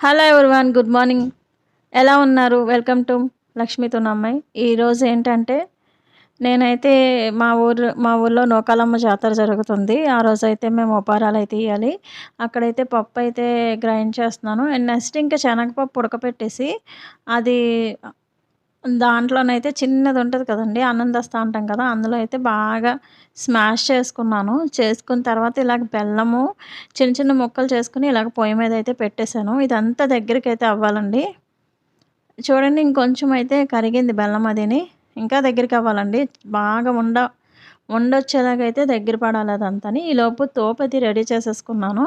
Hello everyone good morning ఎలా ఉన్నారు? Welcome to లక్ష్మీతో అమ్మాయి. ఈరోజు ఏంటంటే నేనైతే మా ఊరు మా ఊర్లో నూకాలమ్మ జాతర జరుగుతుంది. ఆ రోజు అయితే మేము ఉపారాలు అయితే ఇవ్వాలి అక్కడైతే పప్పు అయితే గ్రైండ్ చేస్తున్నాను. అండ్ నెక్స్ట్ ఇంకా శనగపప్పు ఉడకపెట్టేసి అది దాంట్లోనైతే చిన్నది ఉంటుంది కదండి ఆనందస్తా అంటాం కదా అందులో అయితే బాగా స్మాష్ చేసుకున్నాను. చేసుకున్న తర్వాత ఇలాగ బెల్లము చిన్న చిన్న ముక్కలు చేసుకుని ఇలాగ పొయ్యి మీద అయితే పెట్టేశాను. ఇదంతా దగ్గరికి అయితే అవ్వాలండి. చూడండి ఇంకొంచెం అయితే కరిగింది బెల్లం అదిని. ఇంకా దగ్గరికి అవ్వాలండి. బాగా ఉండ ఉండొచ్చేలాగైతే దగ్గర పడాలి అదంతని. ఈలోపు తోపతి రెడీ చేసేసుకున్నాను.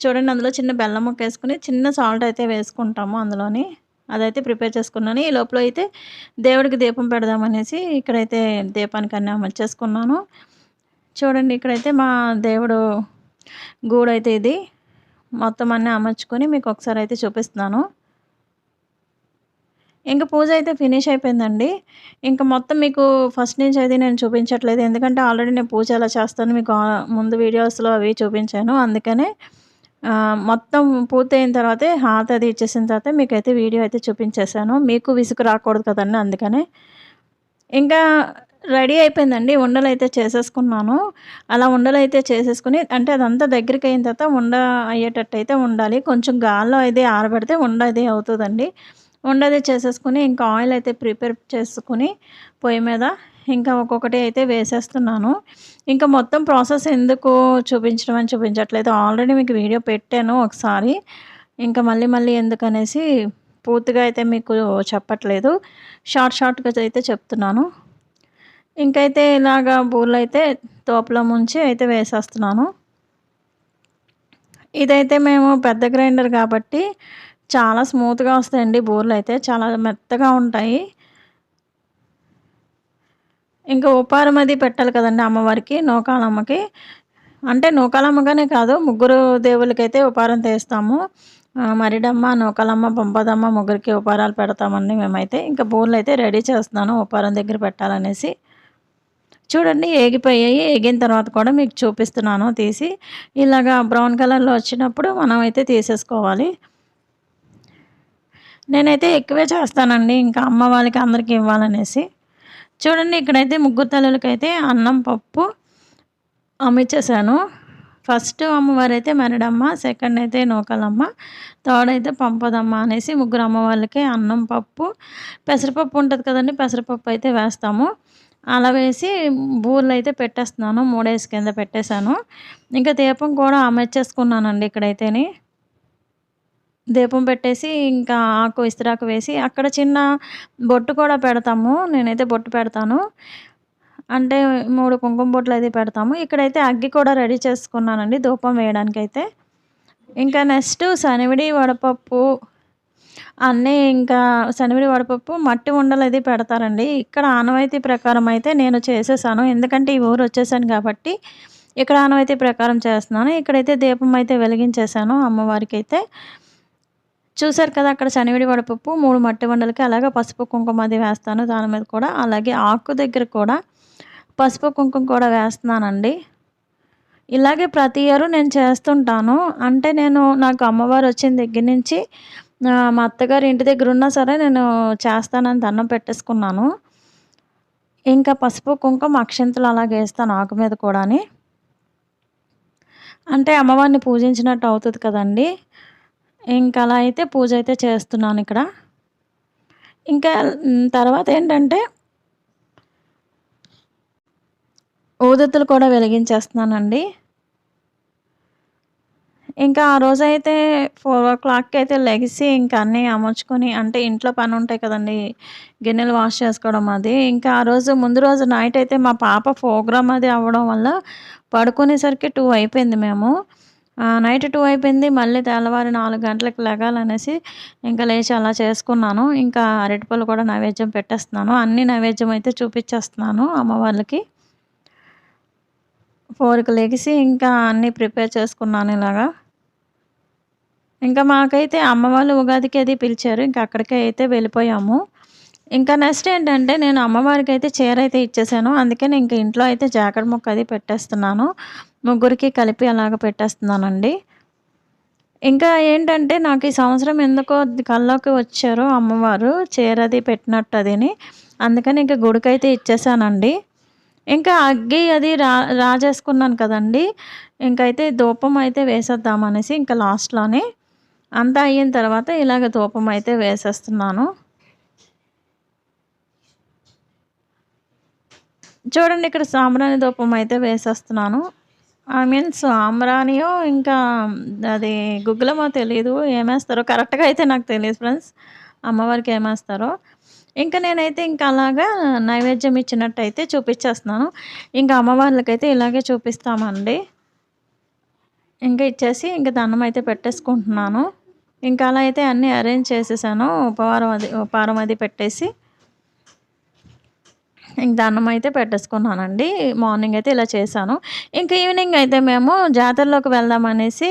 చూడండి అందులో చిన్న బెల్లం ముక్క వేసుకుని చిన్న సాల్ట్ అయితే వేసుకుంటాము అందులోని. అదైతే ప్రిపేర్ చేసుకున్నాను. ఈ లోపల అయితే దేవుడికి దీపం పెడదామనేసి ఇక్కడైతే దీపానికి అన్నీ అమర్చేసుకున్నాను చూడండి ఇక్కడైతే మా దేవుడు గూడైతే ఇది. మొత్తం అన్నీ అమర్చుకొని మీకు ఒకసారి అయితే చూపిస్తున్నాను. ఇంకా పూజ అయితే ఫినిష్ అయిపోయిందండి. ఇంకా మొత్తం మీకు ఫస్ట్ నుంచి అయితే నేను చూపించట్లేదు. ఎందుకంటే ఆల్రెడీ నేను పూజ ఎలా చేస్తాను మీకు ముందు వీడియోస్లో అవి చూపించాను. అందుకనే మొత్తం పూర్తయిన తర్వాతే హాత్ అది ఇచ్చేసిన తర్వాత మీకైతే వీడియో అయితే చూపించేశాను. మీకు విసుగు రాకూడదు కదండి అందుకనే. ఇంకా రెడీ అయిపోయిందండి ఉండలు అయితే చేసేసుకున్నాను. అలా ఉండలు అయితే చేసేసుకుని అంటే అదంతా దగ్గరికి అయిన తర్వాత ఉండ అయ్యేటట్టు అయితే ఉండాలి. కొంచెం గాల్లో అయితే ఆరబెడితే ఉండ అది అవుతుందండి. ఉండది చేసేసుకుని ఇంకా ఆయిల్ అయితే ప్రిపేర్ చేసుకుని పొయ్యి మీద ఇంకా ఒక్కొక్కటి అయితే వేసేస్తున్నాను. ఇంకా మొత్తం ప్రాసెస్ ఎందుకు చూపించడం అని చూపించట్లేదు. ఆల్రెడీ మీకు వీడియో పెట్టాను ఒకసారి. ఇంకా మళ్ళీ మళ్ళీ ఎందుకనేసి పూర్తిగా అయితే మీకు చెప్పట్లేదు. షార్ట్ షార్ట్గా అయితే చెప్తున్నాను. ఇంకైతే ఇలాగా బూర్లు అయితే తోపలో ముంచి అయితే వేసేస్తున్నాను. ఇదైతే మేము పెద్ద గ్రైండర్ కాబట్టి చాలా స్మూత్గా వస్తాయండి బూరలు అయితే చాలా మెత్తగా ఉంటాయి. ఇంకా ఉపారం అది పెట్టాలి కదండి అమ్మవారికి నూకాలమ్మకి. అంటే నూకాలమ్మగానే కాదు ముగ్గురు దేవులకైతే ఉపారం తీస్తాము. మరిడమ్మ నూకాలమ్మ పంపదమ్మ ముగ్గురికి ఉపారాలు పెడతామండి మేమైతే. ఇంకా బూర్లు అయితే రెడీ చేస్తున్నాను ఉపారం దగ్గర పెట్టాలనేసి. చూడండి ఏగిపోయాయి. ఏగిన తర్వాత కూడా మీకు చూపిస్తున్నాను తీసి. ఇలాగా బ్రౌన్ కలర్లో వచ్చినప్పుడు మనం అయితే తీసేసుకోవాలి. నేనైతే ఎక్కువే చేస్తానండి. ఇంకా అమ్మ వాళ్ళకి అందరికీ ఇవ్వాలనేసి. చూడండి ఇక్కడైతే ముగ్గురు తల్లులకైతే అన్నం పప్పు అమ్మిచ్చేసాను. ఫస్ట్ అమ్మవారు అయితే మెరడమ్మ సెకండ్ అయితే నూకలమ్మ థర్డ్ అయితే పంపదమ్మ అనేసి ముగ్గురు అమ్మవాళ్ళకి అన్నం పప్పు పెసరపప్పు ఉంటుంది కదండి పెసరపప్పు అయితే వేస్తాము. అలా వేసి బూర్లు అయితే పెట్టేస్తున్నాను మూడేసి కింద పెట్టేశాను. ఇంకా దీపం కూడా అమర్చేసుకున్నానండి ఇక్కడైతేని. దీపం పెట్టేసి ఇంకా ఆకు ఇస్త్రాకు వేసి అక్కడ చిన్న బొట్టు కూడా పెడతాము. నేనైతే బొట్టు పెడతాను. అంటే మూడు కుంకుమ బొట్లు అయితే పెడతాము. ఇక్కడైతే అగ్గి కూడా రెడీ చేసుకున్నానండి ధూపం వేయడానికి అయితే ఇంకా నెక్స్ట్ శనివిడి వడపప్పు. అన్నీ ఇంకా శనివిడి వడపప్పు మట్టి ఉండలు అది పెడతారండి. ఇక్కడ ఆనవాయితీ ప్రకారం అయితే నేను చేసేసాను. ఎందుకంటే ఈ ఊరు వచ్చేసాను కాబట్టి ఇక్కడ ఆనవాయితీ ప్రకారం చేస్తున్నాను. ఇక్కడైతే దీపం అయితే వెలిగించేసాను అమ్మవారికి అయితే చూసారు కదా అక్కడ శనివిడి వడపప్పు మూడు మట్టి వండలకి అలాగే పసుపు కుంకుమ అది వేస్తాను దాని మీద కూడా. అలాగే ఆకు దగ్గర కూడా పసుపు కుంకుమ కూడా వేస్తున్నానండి. ఇలాగే ప్రతి ఇయర్ నేను చేస్తుంటాను. అంటే నేను నాకు అమ్మవారు వచ్చిన దగ్గర నుంచి మా అత్తగారు ఇంటి దగ్గర ఉన్నా సరే నేను చేస్తానని దండం పెట్టేసుకున్నాను. ఇంకా పసుపు కుంకుమ అక్షంతలు అలాగే వేస్తాను ఆకు మీద కూడా అంటే అమ్మవారిని పూజించినట్టు అవుతుంది కదండి. ఇంకా అలా అయితే పూజ అయితే చేస్తున్నాను ఇక్కడ. ఇంకా తర్వాత ఏంటంటే ఊదత్తులు కూడా వెలిగించేస్తున్నానండి. ఇంకా ఆ రోజైతే ఫోర్ ఓ క్లాక్కి అయితే లెగిసి ఇంకా అన్నీ అమర్చుకొని అంటే ఇంట్లో పని ఉంటాయి కదండి గిన్నెలు వాష్ చేసుకోవడం అది. ఇంకా ఆ రోజు ముందు రోజు నైట్ అయితే మా పాప ప్రోగ్రామ్ అది అవ్వడం వల్ల పడుకునేసరికి టూ అయిపోయింది మేము. నైట్ టూ అయిపోయింది. మళ్ళీ తెల్లవారి నాలుగు గంటలకు లెగాలనేసి ఇంకా లేచి అలా చేసుకున్నాను. ఇంకా అరటిపళ్ళు కూడా నైవేద్యం పెట్టేస్తున్నాను. అన్ని నైవేద్యం అయితే చూపించేస్తున్నాను అమ్మవాళ్ళకి ఫోర్కి లెగిసి ఇంకా అన్నీ ప్రిపేర్ చేసుకున్నాను ఇలాగా. ఇంకా మాకైతే అమ్మవాళ్ళు ఉగాదికి అది పిలిచారు. ఇంకా అక్కడికే అయితే వెళ్ళిపోయాము. ఇంకా నెక్స్ట్ ఏంటంటే నేను అమ్మవారికి అయితే చీర అయితే ఇచ్చేసాను. అందుకని ఇంక ఇంట్లో అయితే జాకెట్ ముక్క అది పెట్టేస్తున్నాను. ముగ్గురికి కలిపి అలాగ పెట్టేస్తున్నానండి. ఇంకా ఏంటంటే నాకు ఈ సంవత్సరం ఎందుకో కల్లోకి వచ్చారు అమ్మవారు చీరది పెట్టినట్టు అదిని. అందుకని ఇంకా గుడికైతే ఇచ్చేసానండి. ఇంకా అగ్గి అది రా రాజేసుకున్నాను కదండి. ఇంకైతే ధూపం అయితే వేసేద్దామనేసి ఇంకా లాస్ట్లోనే. అంతా అయిన తర్వాత ఇలాగ ధూపం అయితే వేసేస్తున్నాను. చూడండి ఇక్కడ సాంబ్రాణి ధూపం అయితే వేసేస్తున్నాను. ఐ మీన్స్ ఆమ్రానియో ఇంకా అది గుగ్గులమో తెలియదు ఏమేస్తారో కరెక్ట్గా అయితే నాకు తెలియదు ఫ్రెండ్స్ అమ్మవారికి ఏమేస్తారో. ఇంకా నేనైతే ఇంకా అలాగా నైవేద్యం ఇచ్చినట్టయితే చూపించేస్తున్నాను. ఇంకా అమ్మవార్లకైతే ఇలాగే చూపిస్తామండి. ఇంకా ఇచ్చేసి ఇంకా దండం అయితే పెట్టేసుకుంటున్నాను. ఇంకా అలా అయితే అన్నీ అరేంజ్ చేసేసాను. ఉపవారం అది ఉపహారం అది పెట్టేసి. ఇంక దండం అయితే పెట్టేసుకున్నానండి. మార్నింగ్ అయితే ఇలా చేశాను. ఇంకా ఈవినింగ్ అయితే మేము జాతరలోకి వెళ్దామనేసి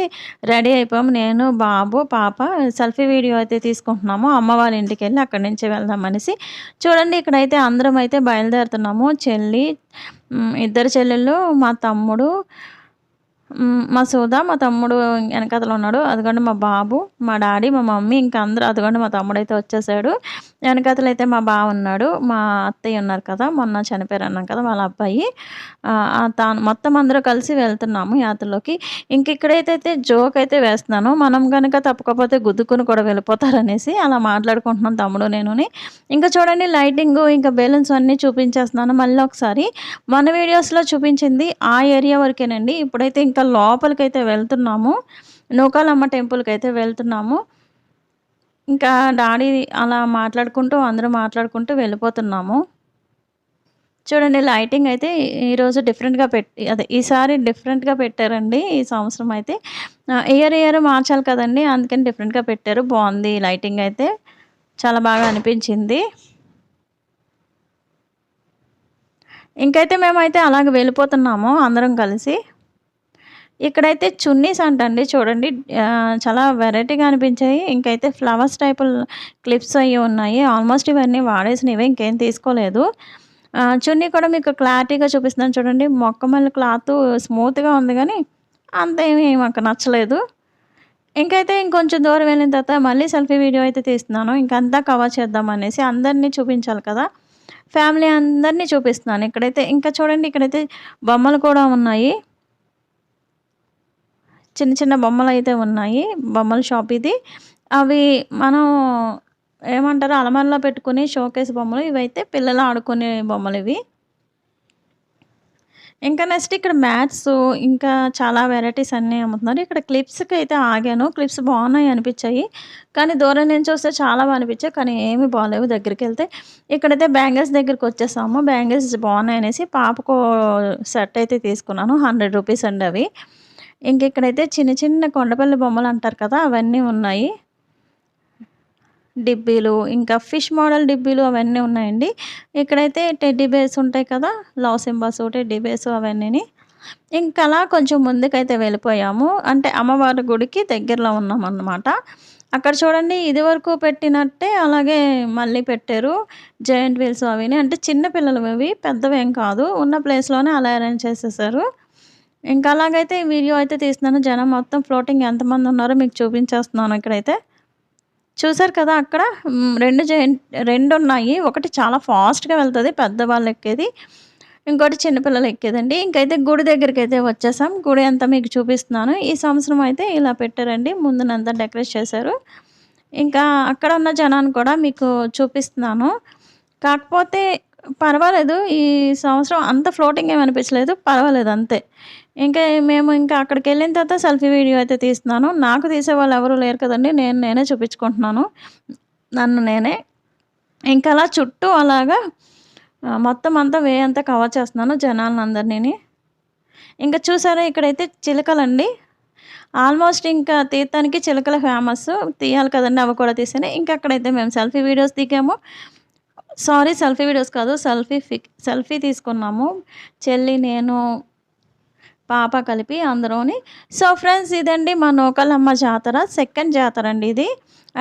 రెడీ అయిపోయాము నేను బాబు పాప సెల్ఫీ వీడియో అయితే తీసుకుంటున్నాము. అమ్మ వాళ్ళ ఇంటికి వెళ్ళి అక్కడి నుంచి వెళ్దామనేసి చూడండి ఇక్కడైతే అందరం అయితే బయలుదేరుతున్నాము. చెల్లి ఇద్దరు చెల్లెళ్ళు మా తమ్ముడు మా సోద మా తమ్ముడు వెనకాతలో ఉన్నాడు. అదిగోండి మా బాబు మా డాడీ మా మమ్మీ ఇంకా అందరూ అదిగోండి మా తమ్ముడు అయితే వచ్చేసాడు. వెనకతలు అయితే మా బావ ఉన్నాడు. మా అత్తయ్య ఉన్నారు కదా మొన్న చనిపోయారు అన్నాం కదా వాళ్ళ అబ్బాయి. తాను మొత్తం అందరూ కలిసి వెళ్తున్నాము యాత్రలోకి. ఇంక ఇక్కడైతే జోక్ అయితే వేస్తున్నాను. మనం కనుక తప్పకపోతే గుద్దుకుని కూడా వెళ్ళిపోతారనేసి అలా మాట్లాడుకుంటున్నాం తమ్ముడు నేను ఇంకా చూడండి లైటింగ్ ఇంకా బెలూన్స్ అన్నీ చూపించేస్తున్నాను. మళ్ళీ ఒకసారి మన వీడియోస్లో చూపించింది ఆ ఏరియా వరకేనండి. ఇప్పుడైతే ఇంకా లోపలికైతే వెళ్తున్నాము. నూకాలమ్మ టెంపుల్కి అయితే వెళ్తున్నాము. ఇంకా డాడీ అలా మాట్లాడుకుంటూ అందరూ మాట్లాడుకుంటూ వెళ్ళిపోతున్నాము. చూడండి లైటింగ్ అయితే ఈరోజు డిఫరెంట్గా పెట్టి అదే ఈసారి డిఫరెంట్గా పెట్టారండి ఈ సంవత్సరం అయితే. ఇయర్ ఇయర్ మార్చాలి కదండి అందుకని డిఫరెంట్గా పెట్టారు. బాగుంది లైటింగ్ అయితే. చాలా బాగా అనిపించింది. ఇంకైతే మేమైతే అలాగ వెళ్ళిపోతున్నాము అందరం కలిసి. ఇక్కడైతే చున్నీస్ అంటండి చూడండి. చాలా వెరైటీగా అనిపించాయి. ఇంకైతే ఫ్లవర్స్ టైపు క్లిప్స్ అవి ఉన్నాయి. ఆల్మోస్ట్ ఇవన్నీ వాడేసినవి ఇంకేం తీసుకోలేదు. చున్నీ కూడా మీకు క్లారిటీగా చూపిస్తున్నాను చూడండి. మొక్కమల్లి క్లాత్ స్మూత్గా ఉంది కానీ అంత ఏమీ మాకు నచ్చలేదు. ఇంకైతే ఇంకొంచెం దూరం వెళ్ళిన తర్వాత మళ్ళీ సెల్ఫీ వీడియో అయితే తీస్తున్నాను. ఇంకంతా కవర్ చేద్దాం అనేసి అందరినీ చూపించాలి కదా. ఫ్యామిలీ అందరినీ చూపిస్తున్నాను. ఇక్కడైతే ఇంకా చూడండి ఇక్కడైతే బొమ్మలు కూడా ఉన్నాయి. చిన్న చిన్న బొమ్మలు అయితే ఉన్నాయి. బొమ్మల షాప్ ఇది. అవి మనం ఏమంటారు? అలమారలో పెట్టుకుని షోకేస్ బొమ్మలు. ఇవైతే పిల్లలు ఆడుకునే బొమ్మలు ఇవి. ఇంకా నెక్స్ట్ ఇక్కడ మ్యాథ్స్ ఇంకా చాలా వెరైటీస్ అన్నీ అమ్ముతున్నారు. ఇక్కడ క్లిప్స్కి అయితే ఆగాను. క్లిప్స్ బాగున్నాయి అనిపించాయి. కానీ దూరం నుంచి వస్తే చాలా బాగా అనిపించాయి. కానీ ఏమి బాగాలేవు దగ్గరికి వెళ్తే. ఇక్కడైతే బ్యాంగిల్స్ దగ్గరికి వచ్చేసాము. బ్యాంగిల్స్ బాగున్నాయి అనేసి పాపకు సెట్ అయితే తీసుకున్నాను. హండ్రెడ్ రూపీస్ అండి అవి. ఇంక ఇక్కడైతే చిన్న చిన్న కొండపల్లి బొమ్మలు అంటారు కదా అవన్నీ ఉన్నాయి. డిబ్బీలు ఇంకా ఫిష్ మోడల్ డిబ్బీలు అవన్నీ ఉన్నాయండి. ఇక్కడైతే టెడ్డీ బేస్ ఉంటాయి కదా లవ్ సింబాస్ టెడ్డీ బేస్ అవన్నీ ఇంకా అలా కొంచెం ముందుకైతే వెళ్ళిపోయాము. అంటే అమ్మవారి గుడికి దగ్గరలో ఉన్నాం అన్నమాట అక్కడ చూడండి ఇది వరకు పెట్టినట్టే అలాగే మళ్ళీ పెట్టారు. జాయింట్ వీల్స్ అవిని అంటే చిన్న పిల్లలు అవి పెద్దవేం కాదు. ఉన్న ప్లేస్లోనే అలా అరేంజ్ చేసేసారు. ఇంకా అలాగైతే వీడియో అయితే తీస్తున్నాను. జనం మొత్తం ఫ్లోటింగ్ ఎంతమంది ఉన్నారో మీకు చూపించేస్తున్నాను ఇక్కడైతే. చూసారు కదా అక్కడ? రెండు రెండు ఉన్నాయి. ఒకటి చాలా ఫాస్ట్గా వెళ్తుంది పెద్దవాళ్ళు ఎక్కేది. ఇంకోటి చిన్నపిల్లలు ఎక్కేదండి. ఇంకైతే గుడి దగ్గరికి అయితే వచ్చేసాం. గుడి అంతా మీకు చూపిస్తున్నాను. ఈ సంవత్సరం అయితే ఇలా పెట్టారండి. ముందునంతా డెకరేట్ చేశారు. ఇంకా అక్కడ ఉన్న జనాన్ని కూడా మీకు చూపిస్తున్నాను. కాకపోతే పర్వాలేదు. ఈ సంవత్సరం అంత ఫ్లోటింగ్ ఏమి అనిపించలేదు పర్వాలేదు అంతే. ఇంకా మేము ఇంకా అక్కడికి వెళ్ళిన తర్వాత సెల్ఫీ వీడియో అయితే తీస్తున్నాను. నాకు తీసే వాళ్ళు ఎవరు లేరు కదండి. నేను నేనే చూపించుకుంటున్నాను. నన్ను నేనే. ఇంకా అలా చుట్టూ అలాగా మొత్తం అంతా వే అంతా కవర్ చేస్తున్నాను జనాలను అందరినీ ఇంకా చూసారా ఇక్కడైతే చిలకలండి. ఆల్మోస్ట్ ఇంకా తీర్థానికి చిలకల ఫేమస్. తీయాలి కదండి అవి కూడా తీసాను. ఇంకా అక్కడైతే మేము సెల్ఫీ వీడియోస్ దిగాము. సారీ సెల్ఫీ వీడియోస్ కాదు సెల్ఫీ ఫిక్ సెల్ఫీ తీసుకున్నాము. చెల్లి నేను పాప కలిపి అందరూని. సో ఫ్రెండ్స్ ఇదండి మా నూకలమ్మ జాతర సెకండ్ జాతర అండి ఇది.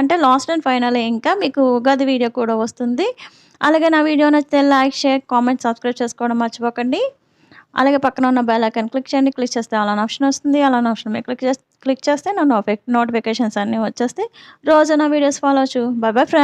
అంటే లాస్ట్ అండ్ ఫైనల్ ఇంకా మీకు ఉగాది వీడియో కూడా వస్తుంది. అలాగే నా వీడియో నచ్చితే లైక్ షేర్ కామెంట్ సబ్స్క్రైబ్ చేసుకోవడం మర్చిపోకండి. అలాగే పక్కన ఉన్న బెల్ ఐకాన్ క్లిక్ చేయండి. క్లిక్ చేస్తే అలా ఆప్షన్ వస్తుంది. అలా ఆప్షన్ మీద క్లిక్ చేస్తే క్లిక్ చేస్తే నా నోటిఫికేషన్స్ అన్నీ వచ్చేస్తాయి. రోజు నా వీడియోస్ ఫాలో అవచ్చు బై బై ఫ్రెండ్స్.